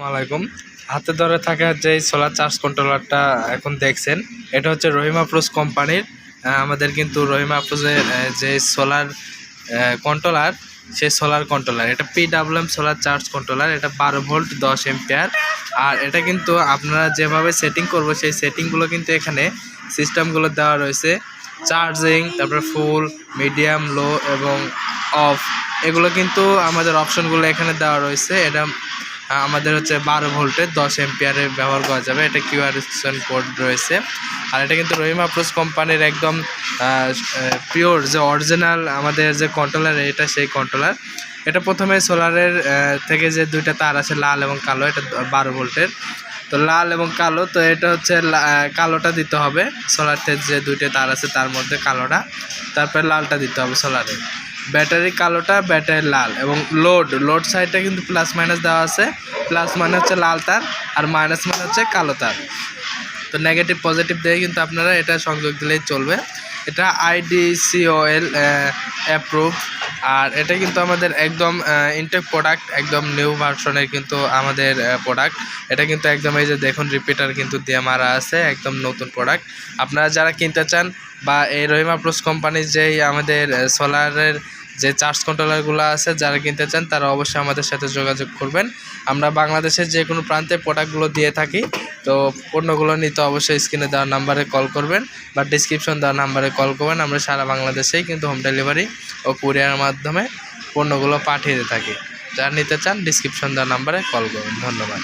আসসালামাইকুম হাতে ধরে থাকা যে সোলার চার্জ কন্ট্রোলারটা এখন দেখছেন, এটা হচ্ছে রহিমা প্রোস কোম্পানির আমাদের কিন্তু রহিমা প্রোসের যে সোলার কন্ট্রোলার সেই সোলার কন্ট্রোলার এটা পিডাব্লিউএম সোলার চার্জ কন্ট্রোলার এটা বারো ভোল্ট দশ এম্পিয়ার আর এটা কিন্তু আপনারা যেভাবে সেটিং করব, সেই সেটিংগুলো কিন্তু এখানে সিস্টেমগুলো দেওয়া রয়েছে। চার্জিং তারপরে ফুল মিডিয়াম লো এবং অফ এগুলো কিন্তু আমাদের অপশনগুলো এখানে দেওয়া রয়েছে। এটা আমাদের হচ্ছে বারো ভোল্টের দশ এম্পিয়ারে ব্যবহার করা যাবে। এটা কিউআর স্ক্যান কোড রয়েছে। আর এটা কিন্তু রহিমা প্রোস কোম্পানির একদম পিওর যে অরিজিনাল আমাদের যে কন্ট্রোলার এটা সেই কন্ট্রোলার এটা প্রথমে সোলারের থেকে যে দুইটা তার আছে, লাল এবং কালো, এটা বারো ভোল্টের। তো লাল এবং কালো, তো এটা হচ্ছে কালোটা দিতে হবে। সোলারের যে দুইটা তার আছে, তার মধ্যে কালোটা। তারপরে লালটা দিতে হবে সোলারে ব্যাটারি কালোটা, ব্যাটারি লাল এবং লোড লোড সাইডটা কিন্তু প্লাস মাইনাস দেওয়া আছে। প্লাস মানে হচ্ছে লাল তার, আর মাইনাস মানে হচ্ছে কালো তার। তো নেগেটিভ পজিটিভ দিয়ে কিন্তু আপনারা এটা সংযোগ দিলেই চলবে। এটা আইডিসিওএল অ্যাপ্রুভ আর এটা কিন্তু আমাদের একদম ইনটেক প্রোডাক্ট একদম নিউ ভার্সনের কিন্তু আমাদের প্রোডাক্ট এটা কিন্তু একদম এই যে দেখুন রিপিটার কিন্তু দিয়ে মারা আছে, একদম নতুন প্রোডাক্ট আপনারা যারা কিনতে চান বা এই রহিমা প্রোস কোম্পানির যেই আমাদের সোলারের যে চার্জ কন্ট্রোলারগুলো আছে, যারা কিনতে চান, তারা অবশ্যই আমাদের সাথে যোগাযোগ করবেন। আমরা বাংলাদেশের যে কোনো প্রান্তে প্রোডাক্টগুলো দিয়ে থাকি, তো পণ্যগুলো নিতে অবশ্যই স্ক্রিনে দেওয়া নাম্বারে কল করবেন বা ডিসক্রিপশন দেওয়া নাম্বারে কল করবেন। আমরা সারা বাংলাদেশেই কিন্তু হোম ডেলিভারি ও কুরিয়ার মাধ্যমে পণ্যগুলো পাঠিয়ে থাকি। যারা নিতে চান ডিসক্রিপশন দেওয়া নাম্বারে কল করবেন। ধন্যবাদ।